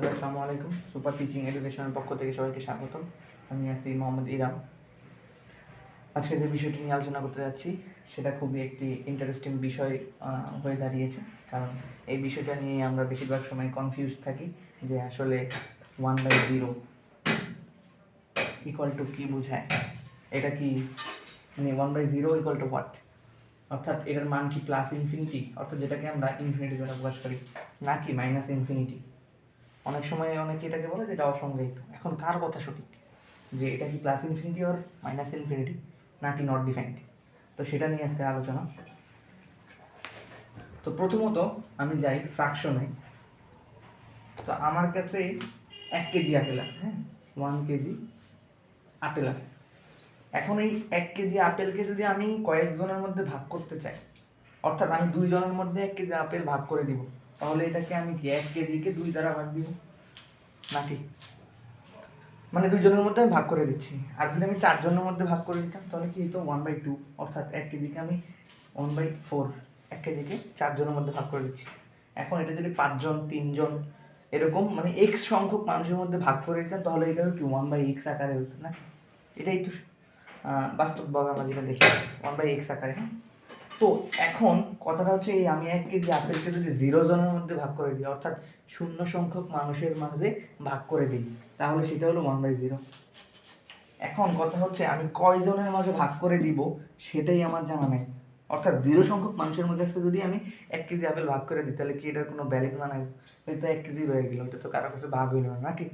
Hello আসসালামু আলাইকুম super teaching এডুকেশনের পক্ষ থেকে সবাইকে স্বাগতম। আমি আছি মোহাম্মদ ইরাম। আজকে যে বিষয়টি নিয়ে আলোচনা করতে যাচ্ছি, সেটা খুবই একটি ইন্টারেস্টিং বিষয় হয়ে দাঁড়িয়েছে। কারণ এই বিষয়টা নিয়ে আমরা বেশিরভাগ সময় কনফিউজ থাকি যে আসলে one by zero equal to কী বোঝায়? এটা কি মানে one by zero equal to what অর্থাৎ এটার মান কি প্লাস ইনফিনিটি অর্থাৎ যেটাকে আমরা ইনফিনিটি দ্বারা প্রকাশ করি, নাকি মাইনাস ইনফিনিটি অনেক সময় অনেকে এটাকে বলে যে এটা অসংজ্ঞায়িত এখন কার কথা সঠিক? যে এটা কি প্লাস ইনফিনিটি আর মাইনাস ইনফিনিটি নাকি নট ডিফাইন্ড তো সেটা নিয়ে আজকে আলোচনা। তো প্রথমত আমি যাই ফ্রাকশনে তো আমার কাছে এক কেজি আপেল আছে হ্যাঁ? ওয়ান কেজি আপেল আছে। এখন এই এক কেজি আপেলকে যদি আমি কয়েকজনের মধ্যে ভাগ করতে চাই, অর্থাৎ আমি দুইজনের মধ্যে এক কেজি আপেল ভাগ করে দিব তাহলে এটাকে আমি কি এক কেজিকে দুই দ্বারা ভাগ দিব? নাকি? মানে দুইজনের মধ্যে আমি ভাগ করে দিচ্ছি। আর যদি আমি চারজনের মধ্যে ভাগ করে দিতাম, তাহলে কি হতো ওয়ান বাই টু অর্থাৎ এক কেজিকে আমি ওয়ান বাই ফোর এক কেজিকে চারজনের মধ্যে ভাগ করে দিচ্ছি। এখন এটা যদি পাঁচজন, তিনজন এরকম মানে এক্স সংখ্যক মানুষের মধ্যে ভাগ করে দিতাম, তাহলে এটা কি ওয়ান বাই এক্স আকারে হতো না এটাই তো বাস্তবভাবে আমরা যেটা দেখি। ওয়ান বাই এক্স আকারে হ্যাঁ? তো এখন কথাটা হচ্ছে এই আমি এক কেজি আপেলকে যদি জিরো জনের মধ্যে ভাগ করে দিই, অর্থাৎ শূন্য সংখ্যক মানুষের মাঝে ভাগ করে দিই, তাহলে সেটা হলো ওয়ান বাই জিরো এখন কথা হচ্ছে আমি কয়জনের মাঝে ভাগ করে দিব সেটাই আমার জানা নেই। অর্থাৎ জিরো সংখ্যক মানুষের মধ্যে যদি আমি এক কেজি আপেল ভাগ করে দিই, তাহলে কি এটার কোনো ভ্যালিড মান আসবে তো এক কেজি রয়ে গেল, এটা তো কারও কাছে ভাগ হইল না, নাকি?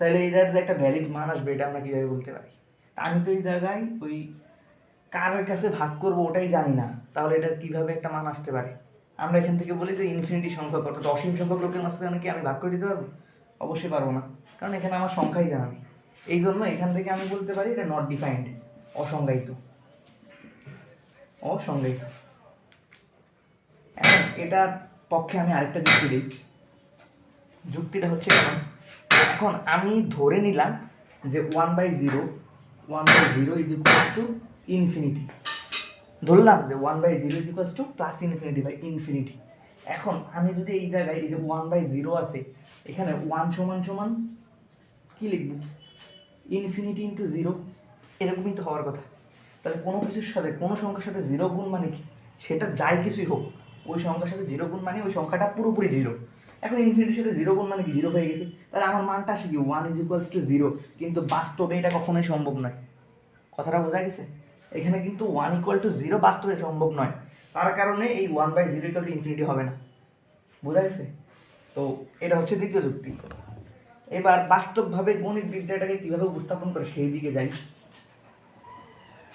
তাহলে এটার যে একটা ভ্যালিড মান আসবে, এটা আমরা কীভাবে বলতে পারি? আমি তো এই জায়গায় ওই কার কাছে ভাগ করব ওটাই জানি না। তাহলে এটার কীভাবে একটা মান আসতে পারে? আমরা এখান থেকে বলি যে ইনফিনিটি সংখ্যা অর্থাৎ অসীম সংখ্যক লোকের মাঝখানে কি আমি ভাগ করে দিতে পারব? অবশ্যই পারব না। কারণ এখানে আমার সংখ্যাই জানা নেই। এই জন্য এখান থেকে আমি বলতে পারি এটা নট ডিফাইন্ড অসংজ্ঞায়িত। অসংজ্ঞায়িত। এটার পক্ষে আমি আরেকটা যুক্তি দিই। যুক্তিটা হচ্ছে এখন আমি ধরে নিলাম যে one by zero one by zero is equals to infinity ধরলাম যে one by zero is equals to plus infinity by infinity এখন আমি যদি এই জায়গায় এই যে ওয়ান বাই জিরো আছে, এখানে ওয়ান সমান সমান কী লিখব? ইনফিনিটি ইন্টু জিরো এরকমই তো হওয়ার কথা। তাহলে কোনো কিছুর সাথে, কোনো সংখ্যার সাথে জিরো গুণ মানে কি? সেটা যাই কিছুই হোক, ওই সংখ্যার সাথে জিরো গুণ মানে ওই সংখ্যাটা পুরোপুরি জিরো এখন ইনফিনিটির সাথে জিরো গুণ মানে কি? জিরো হয়ে গেছে। তাহলে আমার মানটা আসে কি? One is equals to zero কিন্তু বাস্তবে এটা কখনোই সম্ভব নয়। কথাটা বোঝা গেছে? এখানে কিন্তু ওয়ান ইকুয়াল টু জিরো বাস্তবে সম্ভব নয়। তার কারণে এই one by zero equal to infinity হবে না। বোঝা গেছে? তো এটা হচ্ছে দ্বিতীয় যুক্তি। এবার বাস্তবভাবে গণিত বিদ্যাটাকে কীভাবে উপস্থাপন করে সেই দিকে যাই।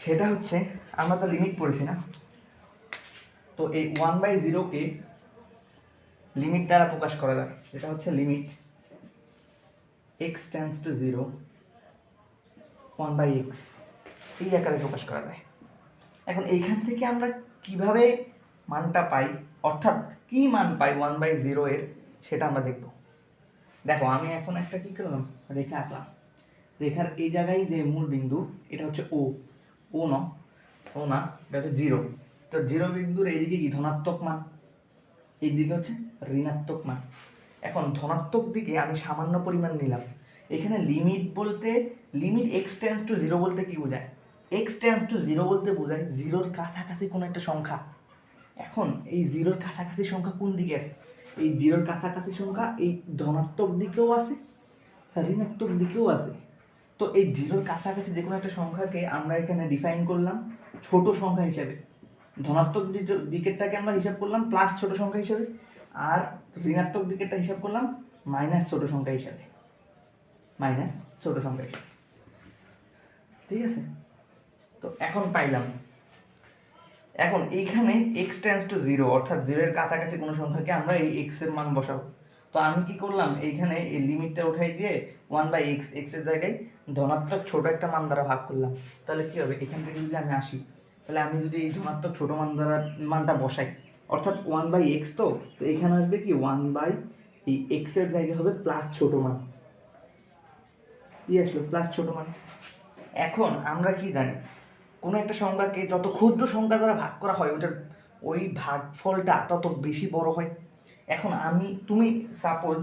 সেটা হচ্ছে, আমরা তো লিমিট পড়েছি না। তো এই ওয়ান বাই জিরোকে লিমিট দ্বারা প্রকাশ করা যায়। সেটা হচ্ছে limit x tends to zero one by x এই আকারে প্রকাশ করা যায়। এখন এইখান থেকে আমরা কীভাবে মানটা পাই, অর্থাৎ কি মান পাই ওয়ান বাই জিরো এর, সেটা আমরা দেখব। দেখো, আমি এখন একটা কি করলাম? রেখা আঁকলাম। রেখার এই জায়গায় যে মূল বিন্দু, এটা হচ্ছে ও ও ন ও না, এটা হচ্ছে জিরো তো জিরো বিন্দুর এইদিকে কি? ধনাত্মক মান। এই দিকে হচ্ছে ঋণাত্মক মান। এখন ধনাত্মক দিকে আমি সামান্য পরিমাণ নিলাম। এখানে লিমিট বলতে limit x tends to zero বলতে কি বোঝায়? এক্স টেন্স টু জিরো বলতে বোঝায় জিরোর কাছাকাছি কোনো একটা সংখ্যা। এখন এই জিরোর কাছাকাছি সংখ্যা কোন দিকে আছে? এই জিরোর কাছাকাছি সংখ্যা এই ধনাত্মক দিকেও আছে ঋণাত্মক দিকেও আছে। তো এই জিরোর কাছাকাছি যে কোনো একটা সংখ্যাকে আমরা এখানে ডিফাইন করলাম ছোট সংখ্যা হিসেবে। ধনাত্মক দিকেরটাকে আমরা হিসাব করলাম প্লাস ছোট সংখ্যা হিসেবে, আর ঋণাত্মক দিকেরটা হিসাব করলাম মাইনাস ছোট সংখ্যা হিসাবে। মাইনাস ছোট সংখ্যা হিসাবে। ঠিক আছে? তো এখন পাইলাম। এখন এইখানে এক্স টেন্স টু জিরো অর্থাৎ জিরোর কাছাকাছি কোনো সংখ্যাকে আমরা এই এক্সের মান বসাবো। তো আমি কি করলাম? এইখানে এই লিমিটটা উঠাই দিয়ে ওয়ান বাই এক্স এক্সের জায়গায় ধনাত্মক ছোট একটা মান দ্বারা ভাগ করলাম। তাহলে কি হবে? এখান থেকে যদি আমি আসি, তাহলে আমি যদি এই ধনাত্মক ছোট মান দ্বারা মানটা বসাই, অর্থাৎ ওয়ান বাই এক্স তো তো এখানে আসবে কি? ওয়ান বাই এই এক্সের জায়গায় হবে প্লাস ছোট মান। কি আসলো? প্লাস ছোট মান। এখন আমরা কি জানি? কোনো একটা সংখ্যাকে যত ক্ষুদ্র সংখ্যা দ্বারা ভাগ করা হয়, ওটার ওই ভাগফলটা তত বেশি বড় হয়। এখন আমি, তুমি সাপোজ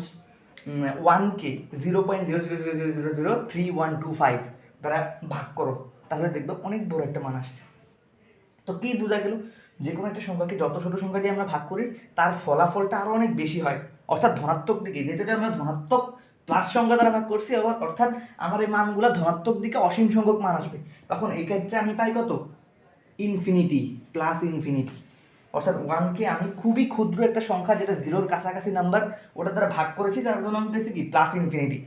ওয়ানকে zero point zero zero zero zero zero zero three one two five দ্বারা ভাগ করো, তাহলে দেখবে অনেক বড় একটা মান আসছে। তো কী বোঝা গেল? যে কোনো একটা সংখ্যাকে যত ছোটো সংখ্যা দিয়ে আমরা ভাগ করি, তার ফলাফলটা আরও অনেক বেশি হয়। অর্থাৎ ধনাত্মক দিকে যেহেতু আমরা ধনাত্মক প্লাস সংখ্যা দ্বারা ভাগ করছি, আবার অর্থাৎ আমার এই মানগুলো ধনাত্মক দিকে অসীম সংখ্যক মান আসবে। তখন এই ক্ষেত্রে আমি পাই কত? ইনফিনিটি প্লাস ইনফিনিটি অর্থাৎ ওয়ানকে আমি খুবই ক্ষুদ্র একটা সংখ্যা, যেটা জিরোর কাছাকাছি নাম্বার ওটা দ্বারা ভাগ করেছি তার জন্য আমি পেয়েছি কি? প্লাস ইনফিনিটি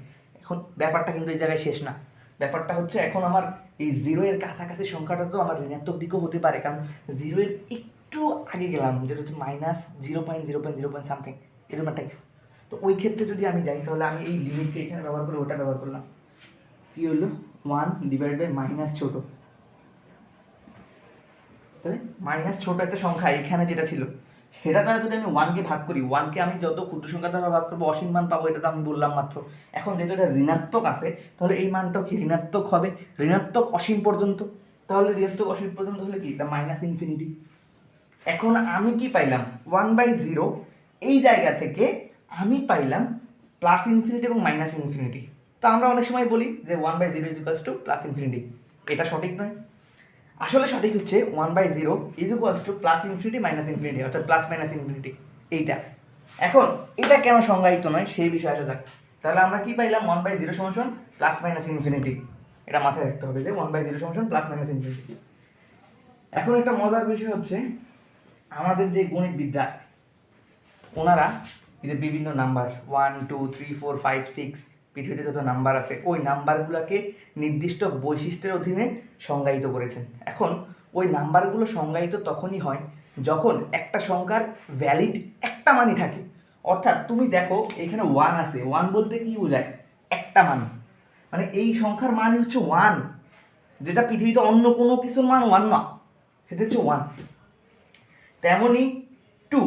এখন ব্যাপারটা কিন্তু এই জায়গায় শেষ না। ব্যাপারটা হচ্ছে এখন আমার এই জিরো এর কাছাকাছি সংখ্যাটা তো আমার ঋণাত্মক দিকেও হতে পারে, কারণ জিরো এর একটু আগে গেলাম, যেটা হচ্ছে minus zero point zero point zero point something এরকম একটা তো ওই ক্ষেত্রে যদি আমি যাই, তাহলে আমি এই লিমিটকে এখানে ব্যবহার করে ওটা ব্যবহার করলাম। কী হলো? ওয়ান ডিভাইড বাই মাইনাস ছোটো। তাই মাইনাস ছোট একটা সংখ্যা এখানে যেটা ছিল, সেটা দ্বারা যদি আমি ওয়ানকে ভাগ করি ওয়ানকে আমি যত ক্ষুদ্র সংখ্যা দ্বারা ভাগ করব, অসীম মান পাবো, এটা তো আমি বললাম মাত্র। এখন যেহেতু এটা ঋণাত্মক আছে, তাহলে এই মানটাও কি ঋণাত্মক হবে? ঋণাত্মক অসীম পর্যন্ত। তাহলে ঋণাত্মক অসীম পর্যন্ত হলে কি? এটা মাইনাস ইনফিনিটি এখন আমি কি পাইলাম? ওয়ান বাই জিরো এই জায়গা থেকে আমি পাইলাম প্লাস ইনফিনিটি এবং মাইনাস ইনফিনিটি তো আমরা অনেক সময় বলি যে one by zero is to plus infinity এটা সঠিক নয়। আসলে সঠিক হচ্ছে one by zero is equals to plus infinity minus infinity অর্থাৎ প্লাস মাইনাস ইনফিনিটি এইটা। এখন এটা কেন সংজ্ঞায়িত নয় সেই বিষয়ে আসা যাক। তাহলে আমরা কি পাইলাম? ওয়ান বাই জিরো সমান প্লাস মাইনাস ইনফিনিটি এটা মাথায় রাখতে হবে যে ওয়ান বাই জিরো সমান প্লাস মাইনাস ইনফিনিটি এখন একটা মজার বিষয় হচ্ছে, আমাদের যে গণিতবিদরা আছে, ওনারা এই যে বিভিন্ন number one two three four five six পৃথিবীতে যত নাম্বার আছে, ওই নাম্বারগুলোকে নির্দিষ্ট বৈশিষ্ট্যের অধীনে সংজ্ঞায়িত করেছেন। এখন ওই নাম্বারগুলো সংজ্ঞায়িত তখনই হয় যখন একটা সংখ্যার ভ্যালিড একটা মানই থাকে। অর্থাৎ তুমি দেখো, এখানে ওয়ান আছে। ওয়ান বলতে কি বোঝায়? একটা মান। মানে এই সংখ্যার মানই হচ্ছে ওয়ান যেটা পৃথিবীতে অন্য কোনো কিছুর মান ওয়ান না। সেটা হচ্ছে ওয়ান তেমনই টু